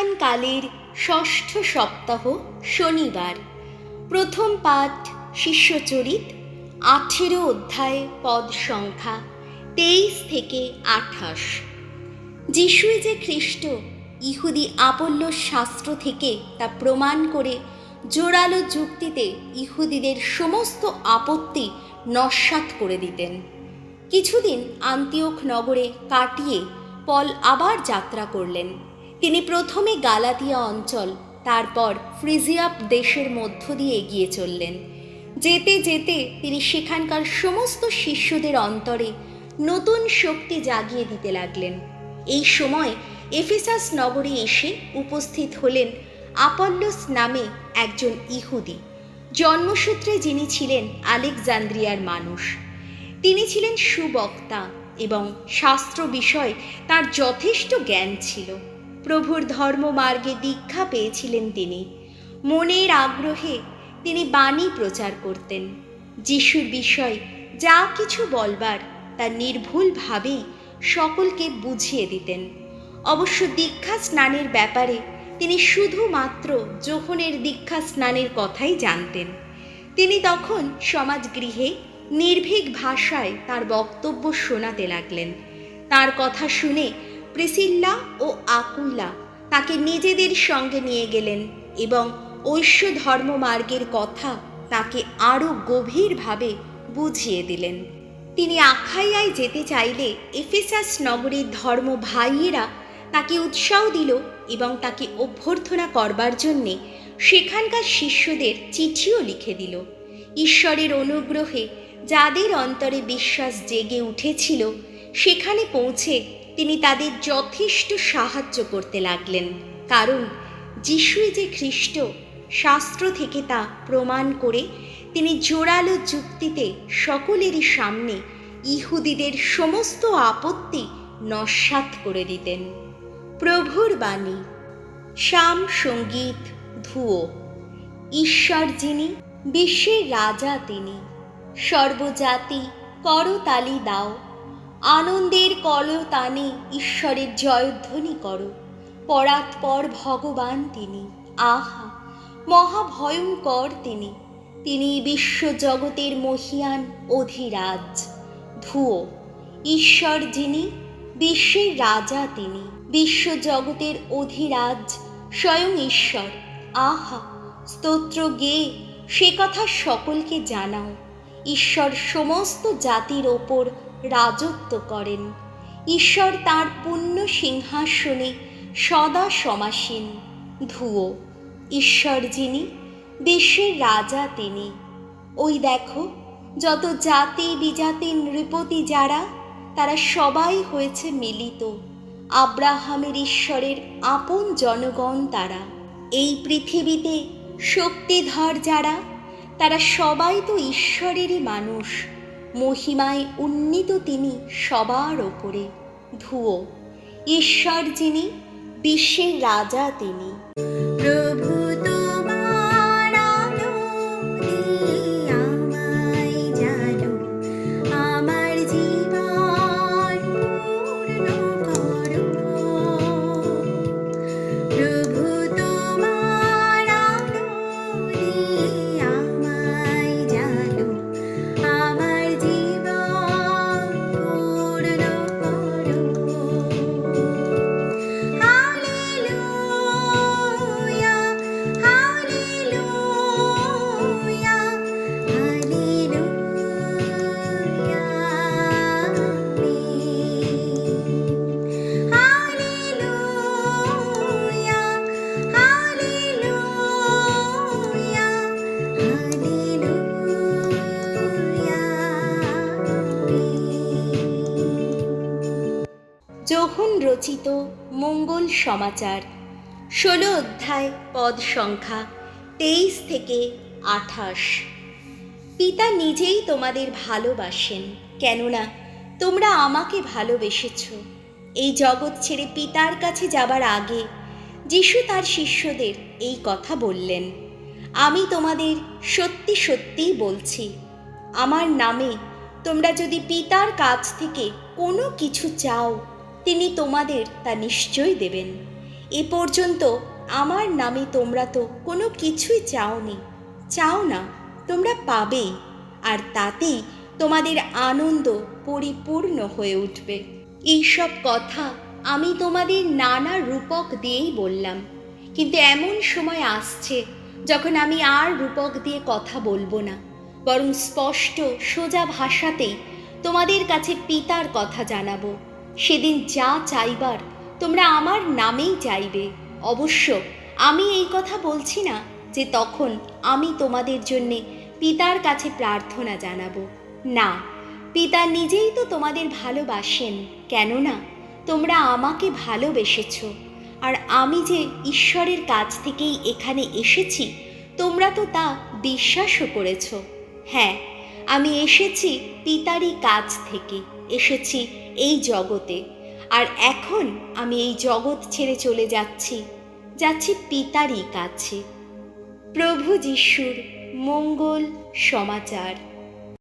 উত্থানকালের ষষ্ঠ সপ্তাহ শনিবার। প্রথম পাঠ শিষ্যচরিত, আঠেরো অধ্যায়, পদ সংখ্যা তেইশ থেকে আঠাশ। যিশুই যে খ্রিস্ট, ইহুদি আপল্য শাস্ত্র থেকে তা প্রমাণ করে জোরালো যুক্তিতে ইহুদিদের সমস্ত আপত্তি নস্যাৎ করে দিতেন। কিছুদিন আন্তিওক নগরে কাটিয়ে পল আবার যাত্রা করলেন। তিনি প্রথমে গালাতিয়া অঞ্চল, তারপর ফ্রিজিয়াপ দেশের মধ্য দিয়ে এগিয়ে চললেন। যেতে যেতে তিনি সেখানকার সমস্ত শিষ্যদের অন্তরে নতুন শক্তি জাগিয়ে দিতে লাগলেন। এই সময় এফেসাস নগরে এসে উপস্থিত হলেন আপল্লোস নামে একজন ইহুদি, জন্মসূত্রে যিনি ছিলেন আলেকজান্দ্রিয়ার মানুষ। তিনি ছিলেন সুবক্তা এবং শাস্ত্র বিষয় তার যথেষ্ট জ্ঞান ছিল। প্রভুর ধর্মমার্গে দীক্ষা পেয়েছিলেন তিনি। মনের আগ্রহে তিনি বাণী প্রচার করতেন। যিশুর বিষয় যা কিছু বলবার তা নির্ভুলভাবেই সকলকে বুঝিয়ে দিতেন। অবশ্য দীক্ষা স্নানের ব্যাপারে তিনি শুধুমাত্র যোহনের দীক্ষা স্নানের কথাই জানতেন। তিনি তখন সমাজগৃহে নির্ভীক ভাষায় তার বক্তব্য শোনাতে লাগলেন। তার কথা শুনে প্রিসিল্লা ও আকুল্লা তাকে নিজেদের সঙ্গে নিয়ে গেলেন এবং ঐশ্য ধর্মমার্গের কথা তাকে আরও গভীরভাবে বুঝিয়ে দিলেন। তিনি আখাইয়ায় যেতে চাইলে এফেসাস নগরীর ধর্ম ভাইয়েরা তাকে উৎসাহ দিল এবং তাকে অভ্যর্থনা করবার জন্যে সেখানকার শিষ্যদের চিঠিও লিখে দিল। ঈশ্বরের অনুগ্রহে যাদের অন্তরে বিশ্বাস জেগে উঠেছিল সেখানে পৌঁছে তিনি তাদের যথেষ্ট সাহায্য করতে লাগলেন। কারণ যিশুই যে খ্রিস্ট, শাস্ত্র থেকে তা প্রমাণ করে তিনি জোরালো যুক্তিতে সকলেরই সামনে ইহুদিদের সমস্ত আপত্তি নস্যাৎ করে দিতেন। প্রভুর বাণী শাম সংগীত ধুয়ো ঈশ্বর যিনি, বিশ্বের রাজা তিনি। সর্বজাতি করতালি দাও। আনন্দের কলতানে ঈশ্বরের জয়ধ্বনি করো। পরাৎপর ভগবান তিনি, আহা, মহাভয়ঙ্কর তিনি। তিনি বিশ্বজগতের মহিয়ান অধিরাজ। ধুয়ো ঈশ্বর যিনি, বিশ্বের রাজা তিনি। বিশ্বজগতের অধিরাজ, স্বয়ং ঈশ্বর। আহা, স্তোত্র গেয়ে সে কথা সকলকে জানাও। ঈশ্বর সমস্ত জাতির ওপর রাজত্ব করেন। ঈশ্বর তার পুণ্য সিংহাসনে সদা সমাসীন। ধুয়ো ঈশ্বর যিনি বিশ্বের রাজা তিনি। ওই দেখো, যত জাতি বিজাতি নৃপতি যারা, তারা সবাই হয়েছে মিলিত। আব্রাহামের ঈশ্বরের আপন জনগণ তারা। এই পৃথিবীতে শক্তিধর যারা, তারা সবাই তো ঈশ্বরেরই মানুষ। মহিমায় উন্নীত তিনি সবার ওপরে। ধুয়ো ঈশ্বর যিনি বিশ্বের রাজা তিনি। প্রভু যোহন রচিত মঙ্গল সমাচার, ষোলো অধ্যায় পদ সংখ্যা তেইশ থেকে আঠাশ। পিতা নিজেই তোমাদের ভালোবাসেন, কেননা তোমরা আমাকে ভালোবেসেছ। এই জগৎ ছেড়ে পিতার কাছে যাবার আগে যিশু তার শিষ্যদের এই কথা বললেন, আমি তোমাদের সত্যি সত্যিই বলছি, আমার নামে তোমরা যদি পিতার কাছ থেকে কোনো কিছু চাও তিনি তোমাদের তা নিশ্চয়ই দেবেন। এ পর্যন্ত আমার নামে তোমরা তো কোনো কিছুই চাওনি। চাও না, তোমরা পাবেই আর তাতেই তোমাদের আনন্দ পরিপূর্ণ হয়ে উঠবে। এইসব কথা আমি তোমাদের নানা রূপক দিয়েই বললাম। কিন্তু এমন সময় আসছে যখন আমি আর রূপক দিয়ে কথা বলব না, বরং স্পষ্ট, সোজা ভাষাতেই তোমাদের কাছে পিতার কথা জানাব। সেদিন যা চাইবার তোমরা আমার নামেই চাইবে। অবশ্য আমি এই কথা বলছি না যে তখন আমি তোমাদের জন্যে পিতার কাছে প্রার্থনা জানাব। না, পিতা নিজেই তো তোমাদের ভালোবাসেন, কেননা তোমরা আমাকে ভালোবেসেছো। আর আমি যে ঈশ্বরের কাছ থেকেই এখানে এসেছি, তোমরা তো তা বিশ্বাসও করেছ। হ্যাঁ আমি এসেছি পিতারই কাছ থেকে। এসেছি এই জগতে। আর এখন আমি এই জগৎ ছেড়ে চলে যাচ্ছি। যাচ্ছি পিতারই কাছে। প্রভু যিশুর মঙ্গল সমাচার।